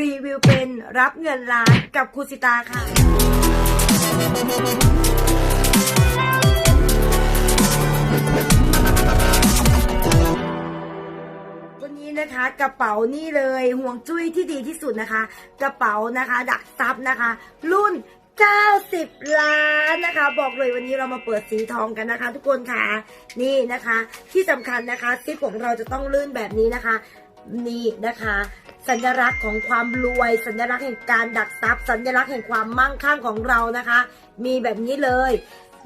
รีวิวเป็นรับเงินล้านกับครูสิตาค่ะวันนี้นะคะกระเป๋านี่เลยห่วงจุ้ยที่ดีที่สุดนะคะ กระเป๋านะคะ ดักซับนะคะ รุ่น 90 ล้านนะคะ บอกเลยวันนี้เรามาเปิดสีทองกันนะคะ ทุกคนค่ะนี่นะคะ ที่สำคัญนะคะซิปของเราจะต้องลื่นแบบนี้นะคะ นี่นะคะ สัญลักษณ์ของความรวย สัญลักษณ์แห่งการดักทรัพย์ สัญลักษณ์แห่งความมั่งคั่งของเรานะคะ มีแบบนี้เลย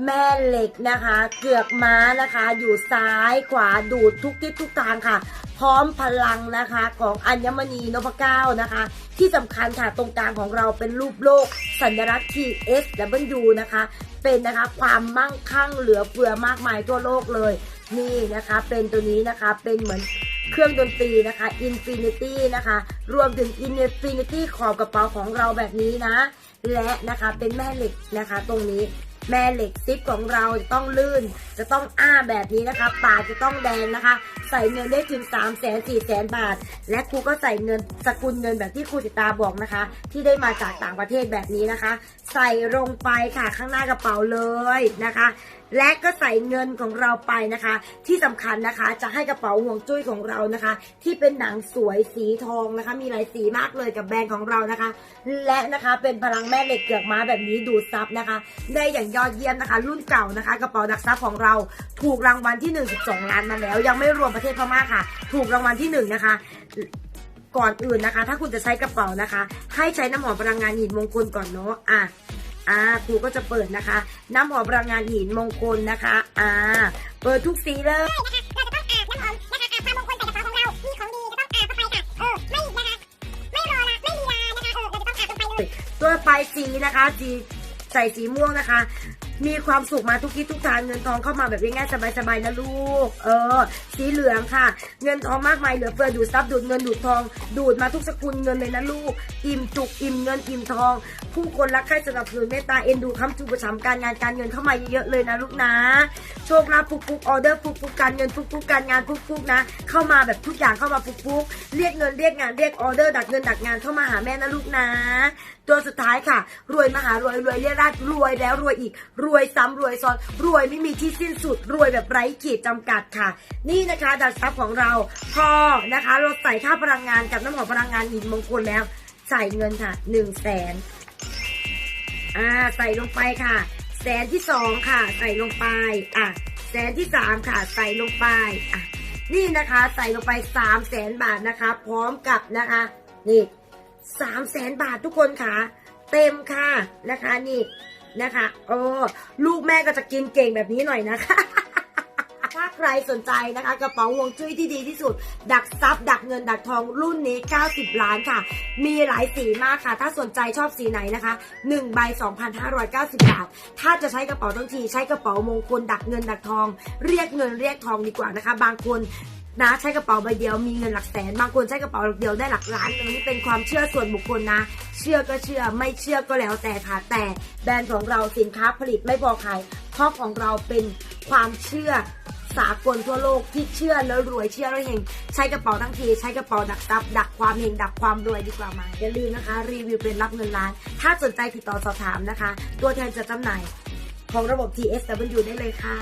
แม่เหล็กนะคะ เกือกม้านะคะ อยู่ซ้ายขวาดูดทุกทิศทุกทางค่ะ พร้อมพลังนะคะของอัญมณีนพเก้านะคะ ที่สำคัญค่ะตรงกลางของเราเป็นรูปโลก สัญลักษณ์ TSW นะคะเป็นนะคะความมั่งคั่งเหลือเฟือมากมายทั่วโลกเลย นี่นะคะ เป็นตัวนี้นะคะเป็นเหมือน เครื่องดนตรีนะคะ Infinity นะคะ รวมถึง Infinity ขอบกระเป๋าของเราแบบนี้นะ และนะคะเป็นแม่เหล็กนะคะตรงนี้แม่เหล็กซิปของเราจะต้องลื่น จะต้องอ้าแบบนี้นะคะ ปากจะต้องแดงนะคะ ใส่เงินได้ถึง 3 0 0 0 0 0 4 0 0 0บาท และครูก็ใส่เงินสกุลเงินแบบที่ครูจิตาบอกนะคะ ที่ได้มาจากต่างประเทศแบบนี้นะคะ ใส่ลงไปค่ะข้างหน้ากระเป๋าเลยนะคะ และก็ใส่เงินของเราไปนะคะ ที่สำคัญนะคะจะให้กระเป๋าห่วงจุ้ยของเรานะคะ ที่เป็นหนังสวยสีทองนะคะ มีหลายสีมากเลยกับแบรนด์ของเรานะคะ และนะคะเป็นพลังแม่เหล็กเกือกม้าแบบนี้ดูดซับนะคะ ได้อย่างยอดเยี่ยมนะคะ รุ่นเก่านะคะ กระเป๋าดักซับของเราถูกรางวัลที่ 1 12 ล้านมาแล้ว ยังไม่รวมประเทศพม่าค่ะ ถูกรางวัลที่ 1 นะคะก่อนอื่นนะคะ ถ้าคุณจะใช้กระเป๋านะคะ ให้ใช้น้ำหอมพลังงานหินมงคลก่อนเนาะอะ อ่าครูก็จะเปิดนะคะ น้ำหอมพลังงานหินมงคลนะคะอ่าเปิดทุกสีเลยเราจะต้องอาบน้ำหอมนะคะอาบความงคลใส่กระเป๋าของเรามีของดีจะต้องอาบเข้าไปค่ะเออไม่นะคะไม่รอละไม่ลีลานะคะเออเราจะต้องอาบลงไปเลยตัวปลายสีนะคะสีใส่สีม่วงนะคะ มีความสุขมาทุกทิศทุกทางเงินทองเข้ามาแบบง่ายๆสบายๆนะลูก เออ สีเหลืองค่ะ เงินทองมากมายเหลือเฟือดูดซับดูดเงินดูดทอง ดูดมาทุกสกุลเงินเลยนะลูก อิ่มจุกอิ่มเงินอิ่มทอง ผู้คนรักใคร่สนับสนุนเมตตาเอ็นดูค้ำจูประชำการงานการเงินเข้ามาเยอะๆเลยนะลูกนะ โชคลาภฟุกฟุกออเดอร์ฟุกฟุกการเงินฟุกฟุกการงานฟุกฟุกนะ เข้ามาแบบทุกอย่างเข้ามาฟุกฟุกเรียกเงินเรียกงานเรียกออเดอร์ดักเงินดักงานเข้ามาหาแม่นะลูกนะ ตัวสุดท้ายค่ะ รวยมหารวยรวยเรียราดรวยแล้วรวยอีกรวยซ้ำรวยซ้อนรวยไม่มีที่สิ้นสุดรวยแบบไร้ขีดจำกัดค่ะ นี่นะคะดัชซับของเราพอนะคะ เราใส่ค่าพลังงานกับน้ำหอมพลังงานหินมงคลแล้ว ใส่เงินค่ะหนึ่งแสนอ่าใส่ลงไปค่ะ แสนที่สองค่ะ ใส่ลงไปอะแสนที่สามค่ะ ใส่ลงไปอะนี่นะคะใส่ลงไปสามแสนบาทนะคะ พร้อมกับนะคะนี่สามแสนบาททุกคนค่ะ เต็มค่ะนะคะนี่ นะคะโอ้ลูกแม่ก็จะกินเก่งแบบนี้หน่อยนะคะถ้าใครสนใจนะคะกระเป๋าวงจุ้ยที่ดีที่สุด ดักซับดักเงินดักทองรุ่นนี้ 90 ล้านค่ะ มีหลายสีมากค่ะ ถ้าสนใจชอบสีไหนนะคะ1ใบ2,590 บาท ถ้าจะใช้กระเป๋าทั้งทีใช้กระเป๋ามงคลดักเงินดักทอง เรียกเงินเรียกทองดีกว่านะคะ บางคน นะใช้กระเป๋าใบเดียวมีเงินหลักแสนบางคนใช้กระเป๋าเดียวได้หลักล้านนี่เป็นความเชื่อส่วนบุคคลนะ เชื่อก็เชื่อไม่เชื่อก็แล้วแต่ค่ะ แต่แบรนด์ของเราสินค้าผลิตไม่พอขายเพราะของเราเป็นความเชื่อสากลทั่วโลกที่เชื่อแล้วรวยเชื่อแล้วเฮงใช้กระเป๋าทั้งทีใช้กระเป๋าดักทรัพย์ดักความเฮงดักความรวยดีกว่าไหมาอย่าลืมนะคะ รีวิวเป็นรับเงินล้าน ถ้าสนใจติดต่อสอบถามนะคะ ตัวแทนจัดจำหน่ายของระบบ TSW ได้เลยค่ะ